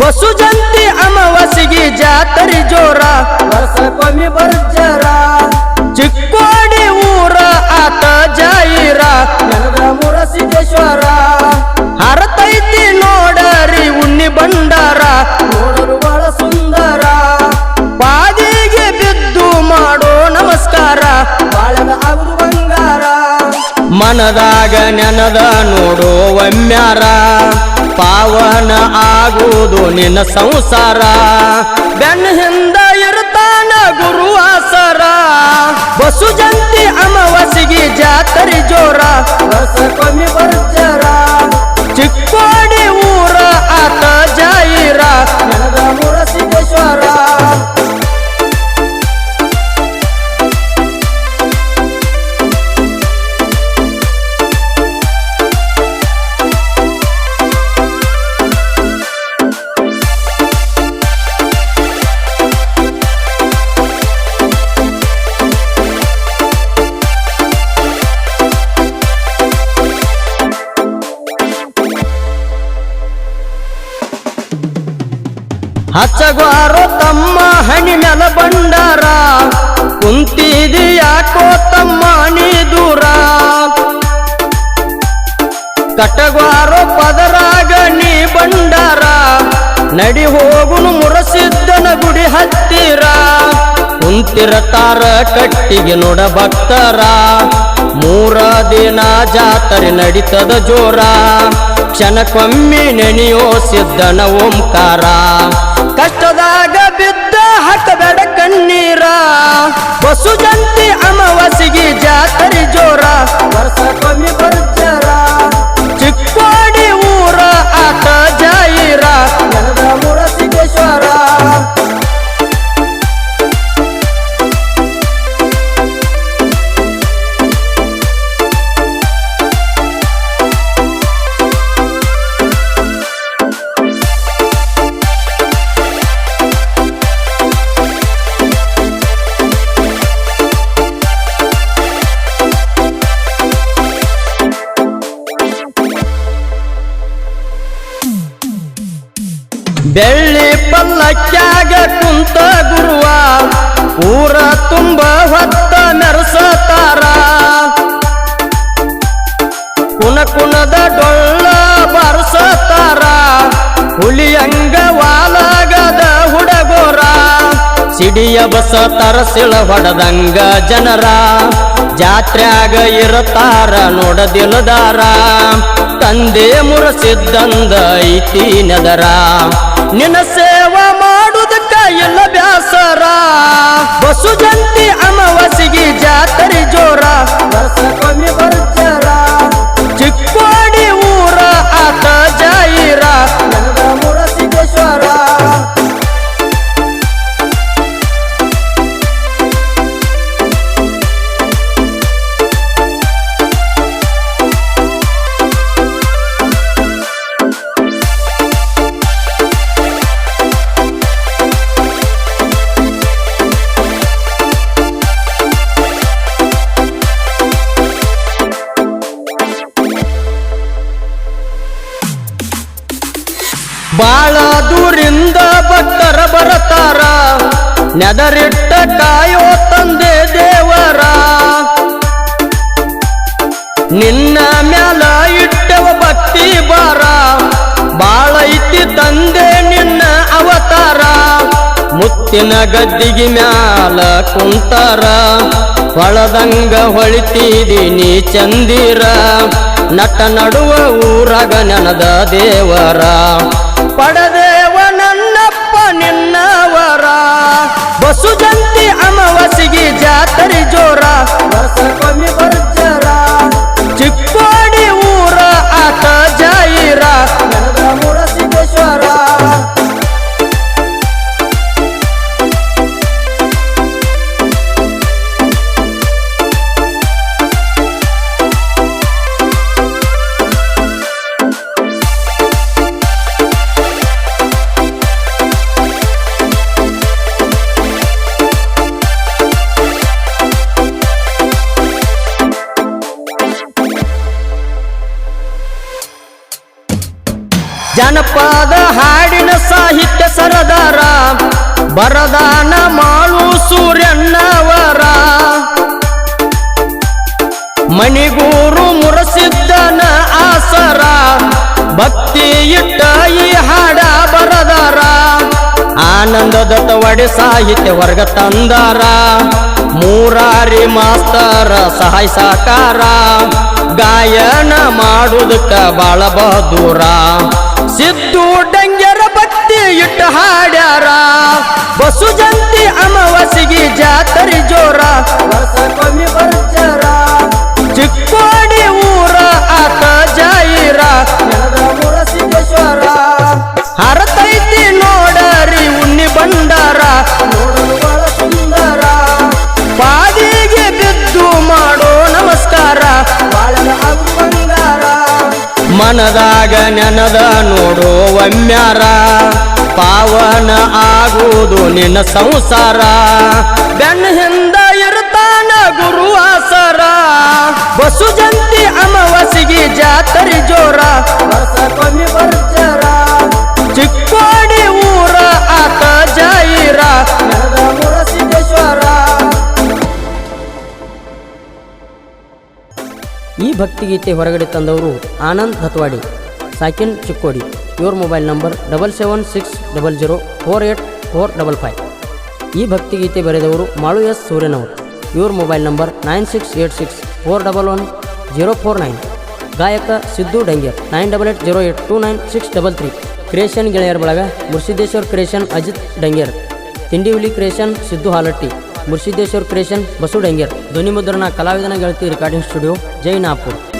ಬಸು ಜಂತಿ ಅಮಾವಾಸಿಗೆ ಜಾತರಿ ಜೋರ ವರ್ಷಕ್ಕೊಮ್ಮೆ ಬರ್ಜರ ಮನದಾಗ ನೆನದ ನೋಡೋ ಒಮ್ಮ್ಯಾರ ಪಾವನ ಆಗುವುದು ನಿನ್ನ ಸಂಸಾರ. ಬೆನ್ನ ಹಿಂದ ಹಚ್ಚಗ್ವಾರೋ ತಮ್ಮ ಹಣಿ ನೆಲ ಬಂಡಾರ ಕುಂತಿದಿ ಯಾಕೋ ತಮ್ಮ ನೀ ದೂರ. ಕಟಗ್ವಾರೋ ಪದರಾಗ ನೀ ಬಂಡಾರ, ನಡಿ ಹೋಗುನು ಮುರಸಿದ್ದನ ಗುಡಿ ಹತ್ತಿರ. ಕುಂತಿರತಾರ ಕಟ್ಟಿಗೆ ನೋಡ ಭಕ್ತರ, ಮೂರ ದಿನ ಜಾತ್ರೆ ನಡೀತದ ಜೋರ. ಕ್ಷಣಕ್ಕೊಮ್ಮೆ ನೆನೆಯೋ ಸಿದ್ದನ ಓಂಕಾರ. ಕಷ್ಟದಾಗ ಬಿದ್ದ ಹಾಕಬೇಡ ಕಣ್ಣೀರ. ಬಸು ಜಂತಿ ಅಮಾವಾಸಿಗೆ ಜಾತ್ರೆ ಜೋರ. ವರ್ಷಕ್ಕೊಮ್ಮೆ ಬರ್ಜರ ಬೆಳ್ಳಿ ಪಲ್ಲಕ್ಕಾಗ ಕುಂತ ಗುರುವ, ಊರ ತುಂಬ ಹೊತ್ತ ನರಸತಾರ. ಕುಣ ಕುಣದ ಡೊಳ್ಳ ಬರ್ಸತಾರ, ಹುಲಿ ವಾಲಾಗದ ಹುಡಗೋರ. ಸಿಡಿಯ ಬಸ ತರಸಿಳ ಹೊಡೆದಂಗ ಜನರ, ಜಾತ್ರ್ಯಾಗ ಇರತಾರ ನೋಡದಿಲದಾರ ತಂದೆ ಮುರಸಿದ್ದಂದ ಐತಿ ನೆದರ. ನಿನ್ನ ಸೇವಾ ಮಾಡುವುದಕ್ಕ ಎಲ್ಲ ಬ್ಯಾಸರ. ಬಸು ಜಂತಿ ಅಮಾವಾಸಿಗೆ ಬಾಳ ದೂರಿಂದ ಭಕ್ತರ ಬರತಾರ. ನೆದರಿಟ್ಟ ಕಾಯೋ ತಂದೆ ದೇವರ. ನಿನ್ನ ಮ್ಯಾಲ ಇಟ್ಟವ ಭಕ್ತಿ ಬಾರ ಬಾಳ ಇತ್ತಿ ತಂದೆ ನಿನ್ನ ಅವತಾರ. ಮುತ್ತಿನ ಗದ್ದಿಗೆ ಮ್ಯಾಲ ಕುಂತಾರ. ಹೊಳದಂಗ ಹೊಳಿತೀರಿ ನೀ ಚಂದಿರ. ನಟ ನಡುವ ಊರಾಗ ನೆನದ ದೇವರ. படதே ಜನಪದ ಹಾಡಿನ ಸಾಹಿತ್ಯ ಸರದಾರ ಬರದಾನ ಮಾಳು ಸೂರ್ಯಣ್ಣವರ ಮಣಿಗೂರು ಮುರಸಿದ್ದನ ಆಸರ, ಭಕ್ತಿ ಇಟ್ಟ ಈ ಹಾಡ ಬರದಾರ. ಆನಂದದ ತವಡೆ ಸಾಹಿತ್ಯ ವರ್ಗ ತಂದಾರ, ಮೂರಾರಿ ಮಾಸ್ತರ ಸಹಾಯ ಸಾಕಾರ ಗಾಯನ ಮಾಡುದಕ್ಕ ಬಾಳ ಬಹದೂರ ಸಿದ್ದು ಡಂಗ್ಯರ ಬತ್ತಿ ಇಟ್ಟು ಹಾಡ್ಯಾರ. ಬಸು ಜಂತಿ ಅಮಾವಾಸಿಗೆ ಜಾತರಿ ಜೋರ. ಮನದಾಗ ನೆನದ ನೋಡೋ ಒಮ್ಮ್ಯಾರ ಪಾವನ ಆಗುವುದು ನಿನ್ನ ಸಂಸಾರ. ಬೆನ್ನ ಹಿಂದ ಈ ಭಕ್ತಿಗೀತೆ ಹೊರಗಡೆ ತಂದವರು ಆನಂದ್ ಹತ್ವಾಡಿ, ಸಾಕಿನ್ ಚಿಕ್ಕೋಡಿ. ಇವ್ರ mobile number double seven six double zero four eight four double five. ಈ ಭಕ್ತಿಗೀತೆ ಬರೆದವರು ಮಾಳು ಎಸ್ ಸೂರ್ಯನವರು. ಇವ್ರ mobile number nine six eight six four double one zero four nine. ಗಾಯಕ Siddu Danger nine double eight zero eight two nine six double three. Creation ಗೆಳೆಯರ ಬಳಗ Mursiddeshwar creation Ajit Dangere. ತಿಂಡಿ ಹುಲಿ ಕ್ರಿಯೇಷನ್ ಸಿದ್ದು ಹಾಲಟ್ಟಿ. ಮುರ್ಸಿದ್ದೇಶ್ವರ್ ಕ್ರಿಯೇಷನ್ ಬಸು ಡಂಗ್ಯರ್ ಧ್ವನಿ ಮುದ್ರಣ ಕಲಾವಿದನ ಗೆಳತಿ ರೆಕಾರ್ಡಿಂಗ್ ಸ್ಟುಡಿಯೋ ಜೈನಾಪುರ್.